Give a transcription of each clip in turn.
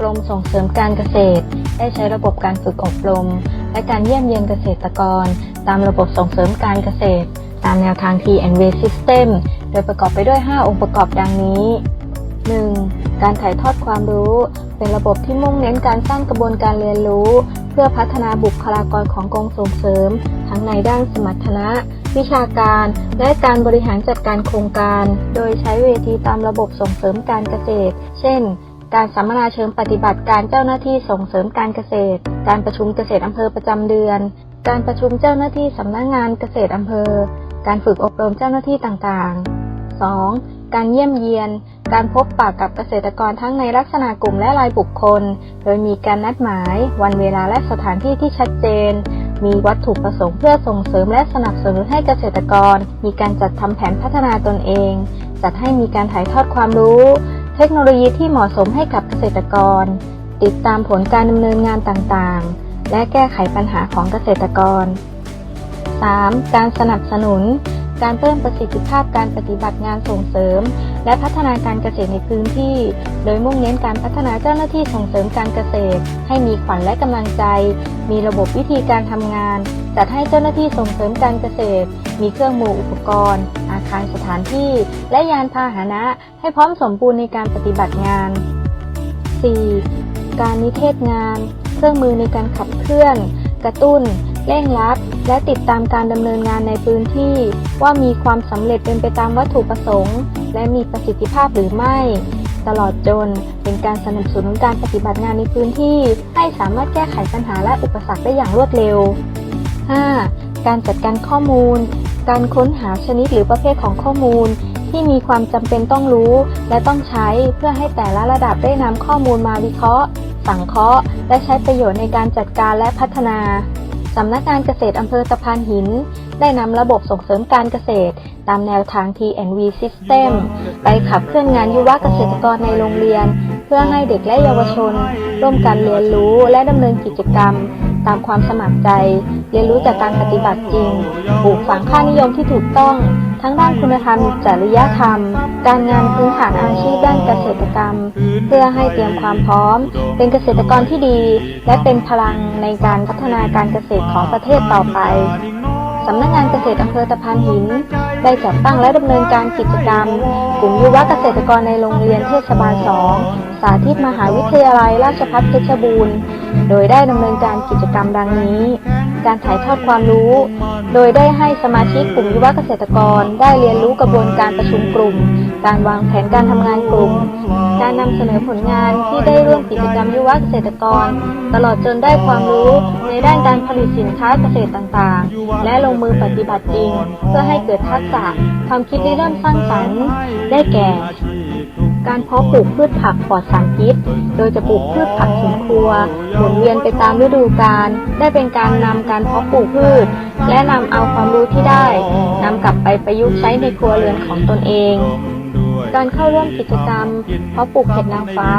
กรมส่งเสริมการเกษตร ได้ใช้ระบบการฝึกอบรม และการเยี่ยมเยียนเกษตรกร ตามระบบส่งเสริมการเกษตร ตามแนวทาง T&V System โดยประกอบไปด้วย 5 องค์ประกอบดังนี้ การถ่ายทอดความรู้ เป็นระบบที่มุ่งเน้นการสร้างกระบวนการเรียนรู้ เพื่อพัฒนาบุคลากรของกองส่งเสริม ทั้งในด้านสมรรถนะ วิชาการ และการบริหารจัดการโครงการ โดยใช้เวทีตามระบบส่งเสริมการเกษตร เช่น การสัมมนาเชิงปฏิบัติการเจ้าหน้าที่ส่งเสริมการเกษตร การประชุมเกษตรอำเภอประจำเดือน การประชุมเจ้าหน้าที่สำนักงานเกษตรอำเภอ การฝึกอบรมเจ้าหน้าที่ต่างๆ 2. การเยี่ยมเยียน การพบปะกับเกษตรกรทั้งในลักษณะกลุ่มและรายบุคคล โดยมีการนัดหมาย วันเวลาและสถานที่ที่ชัดเจน มีวัตถุประสงค์เพื่อส่งเสริมและสนับสนุนให้เกษตรกร มีการจัดทำแผนพัฒนาตนเอง จัดให้มีการถ่ายทอดความรู้ เทคโนโลยีที่เหมาะสมให้กับเกษตรกร ติดตามผลการดำเนินงานต่างๆ และแก้ไขปัญหาของเกษตรกร 3. การสนับสนุน การเพิ่มประสิทธิภาพการปฏิบัติงานส่งเสริม และพัฒนาการเกษตรในพื้นที่ โดยมุ่งเน้นการพัฒนาเจ้าหน้าที่ส่งเสริมการเกษตร ให้มีขวัญและกำลังใจ มีระบบวิธีการทำงาน จัดให้เจ้าหน้าที่ส่งเสริมการเกษตร มีเครื่องมืออุปกรณ์ อาคารสถานที่ และยานพาหนะ ให้พร้อมสมบูรณ์ในการปฏิบัติงาน 4. การนิเทศงาน เครื่องมือในการขับเคลื่อน กระตุ้นเร่งรัด และติดตามการดำเนินงานในพื้นที่ ว่ามีความสำเร็จเป็นไปตามวัตถุประสงค์ และมีประสิทธิภาพหรือไม่ ตลอดจนเป็นการสนับสนุนการปฏิบัติงานในพื้นที่ ให้สามารถแก้ไขปัญหาและอุปสรรคได้อย่างรวดเร็ว 5. การจัดการข้อมูล การค้นหาชนิดหรือประเภทของข้อมูล ที่มีความจำเป็นต้องรู้ และต้องใช้เพื่อให้แต่ละระดับได้นำข้อมูลมาวิเคราะห์ สังเคราะห์ และใช้ประโยชน์ในการจัดการและพัฒนาสำนักงานเกษตรอำเภอตะพานหิน ได้นำระบบส่งเสริมการเกษตร ตามแนวทาง T&V System ไปขับเคลื่อนงานยุวเกษตรกรในโรงเรียน เพื่อให้เด็กและเยาวชน ร่วมกันเรียนรู้และดำเนินกิจกรรม ตามความสมัครใจ เรียนรู้จากการปฏิบัติจริงปลูกฝังค่านิยมที่ถูกต้อง ทั้งด้านคุณธรรม จริยธรรม การงานพื้นฐานอาชีพด้านเกษตรกรรม เพื่อให้เตรียมความพร้อม เป็นเกษตรกรที่ดี และเป็นพลังในการพัฒนาการเกษตรของประเทศต่อไปำนักงานเกษตรอำเภอตะพานหิน ได้จัดตั้งและดำเนินการกิจกรรม กลุ่มยุวเกษตรกรในโรงเรียนเทศบาล2สาธิตมหาวิทยาลัยราชภัฏเพชรบูรณ์ โดยได้ดำเนินการกิจกรรมดังนี้ การถ่ายทอดความรู้ โดยได้ให้สมาชิกกลุ่มยุวเกษตรกร ได้เรียนรู้กระบวนการประชุมกลุ่ม การวางแผนการทำงานกลุ่ม การนำเสนอผลงานที่ได้ร่วมกิจกรรมยุวเกษตรกร ตลอดจนได้ความรู้ในด้านการผลิตสินค้าเกษตรต่างๆ และลงมือปฏิบัติจริง เพื่อให้เกิดทักษะความคิดริเริ่มสร้างสรรค์ได้แก่ การเพาะปลูกพืชผักปลอดสารพิษ โดยจะปลูกพืชผักสวนครัว หมุนเวียนไปตามฤดูกาล ได้เป็นการนำการเพาะปลูกพืช และนำเอาความรู้ที่ได้นำกลับไปประยุกต์ใช้ในครัวเรือนของตนเอง การเข้าร่วมกิจกรรม เพาะปลูกเห็ดนางฟ้า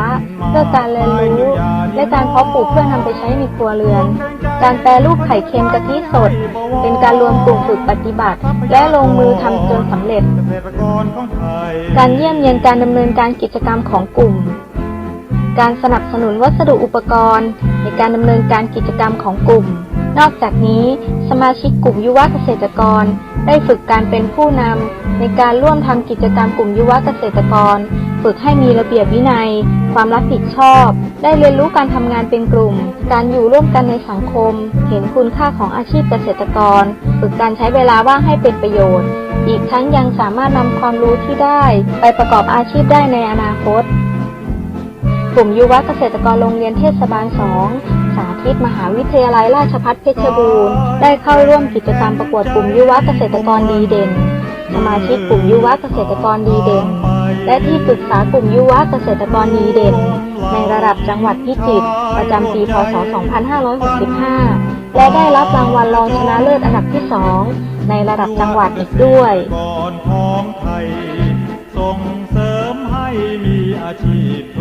เพื่อการเรียนรู้ และการเพาะปลูกเพื่อนำไปใช้ในครัวเรือน การแปรรูปไข่เค็มกะทิสด เป็นการรวมกลุ่มฝึกปฏิบัติ และลงมือทำจนสำเร็จ การเยี่ยมเยียนการดำเนินการกิจกรรมของกลุ่ม การสนับสนุนวัสดุอุปกรณ์ ในการดำเนินการกิจกรรมของกลุ่ม นอกจากนี้สมาชิกกลุ่มยุวเกษตรกร ได้ฝึกการเป็นผู้นำในการร่วมทำกิจกรรมกลุ่มยุวเกษตรกร ฝึกให้มีระเบียบวินัย ความรับผิดชอบ ได้เรียนรู้การทำงานเป็นกลุ่ม การอยู่ร่วมกันในสังคม เห็นคุณค่าของอาชีพเกษตรกร ฝึกการใช้เวลาว่างให้เป็นประโยชน์ อีกทั้งยังสามารถนำความรู้ที่ได้ ไปประกอบอาชีพได้ในอนาคต กลุ่มยุวเกษตรกรโรงเรียนเทศบาล 2 สาธิตมหาวิทยาลัยราชภัฏเพชรบูรณ์ ได้เข้าร่วมกิจกรรมประกวดกลุ่มยุวเกษตรกรดีเด่น สมาชิกกลุ่มยุวเกษตรกรดีเด่น และที่ปรึกษากลุ่มยุวเกษตรกรดีเด่น ในระดับจังหวัดพิจิตรประจำปี พศ 2565 และได้รับรางวัลรองชนะเลิศอันดับที่ 2 ในระดับจังหวัดอีกด้วยก่อนของไทยส่งเสริมให้มีอาชีพ